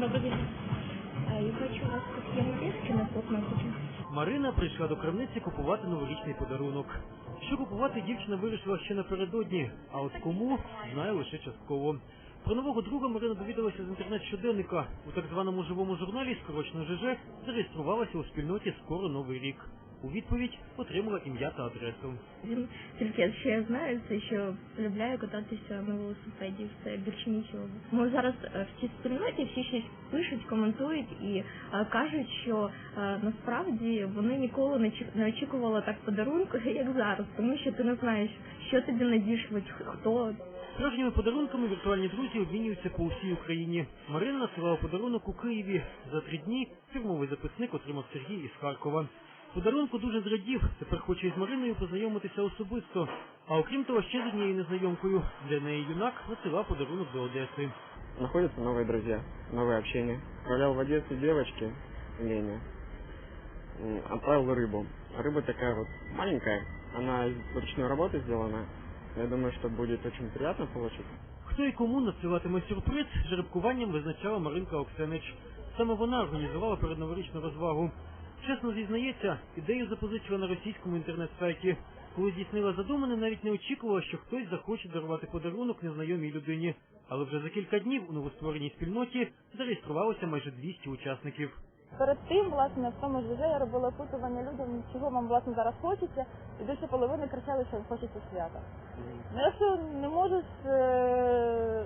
Косметику. Марина прийшла до крамниці купувати новорічний подарунок. Що купувати дівчина вирішила ще напередодні, а от кому знає лише частково. Про нового друга Марина довідалася з інтернет-щоденника. У так званому живому журналі скорочно ЖЖ зареєструвалася у спільноті скоро новий рік. У відповідь отримала ім'я та адресу. Він тільки що я знаю, це що полюбляю кататися на велосипеді, все більше нічого. Ми зараз е, в цій спільноті всі щось пишуть, коментують і е, кажуть, що е, насправді вони ніколи не чек- не очікували так подарунку, як зараз, тому що ти не знаєш, що тобі надішлють, хто. Справжніми подарунками віртуальні друзі обмінюються по усій Україні. Марина надсилала подарунок у Києві. За три дні фірмовий записник отримав Сергій із Харкова. Подарунку дуже зрадів. Тепер хоче із Мариною познайомитися особисто. А окрім того, ще з однією незнайомкою. Для неї юнак надсилав подарунок до Одеси. Находятся новые друзья, новое общение. Отправлял в Одессу девочке, Лене, м, отправил рыбу. Рыба такая вот маленькая, она из ручной работы сделана. Я думаю, что будет очень приятно получить. Хто і кому надсилатиме сюрприз, жеребкуванням визначала Маринка Оксенич. Саме вона організувала передноворічну розвагу. Чесно зізнається, ідею запозичила на російському інтернет-сайті. Коли здійснила задумане, навіть не очікувала, що хтось захоче дарувати подарунок незнайомій людині. Але вже за кілька днів у новоствореній спільноті зареєструвалося майже 200 учасників. Перед тим, власне, в тому ж я робила опитування людям, чого вам власне зараз хочеться, і більше половини кричали, що їм хочеться свята. Ну, якщо не можеш е-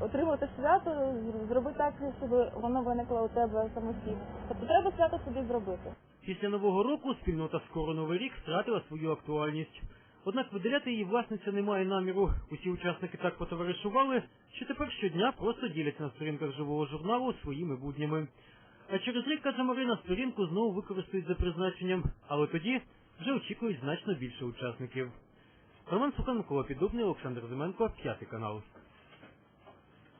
отримати свято, зроби так, щоб воно виникло у тебе самостійно. Тобто треба свято собі зробити. Після нового року спільнота скоро новий рік втратила свою актуальність. Однак видаляти її власниця не має наміру. Усі учасники так потоваришували, що тепер щодня просто діляться на сторінках живого журналу своїми буднями. А через рік, каже Марина, сторінку знову використають за призначенням, але тоді вже очікують значно більше учасників. Роман Сукан, Микола Піддубний, Олександр Зименко, п'ятий канал.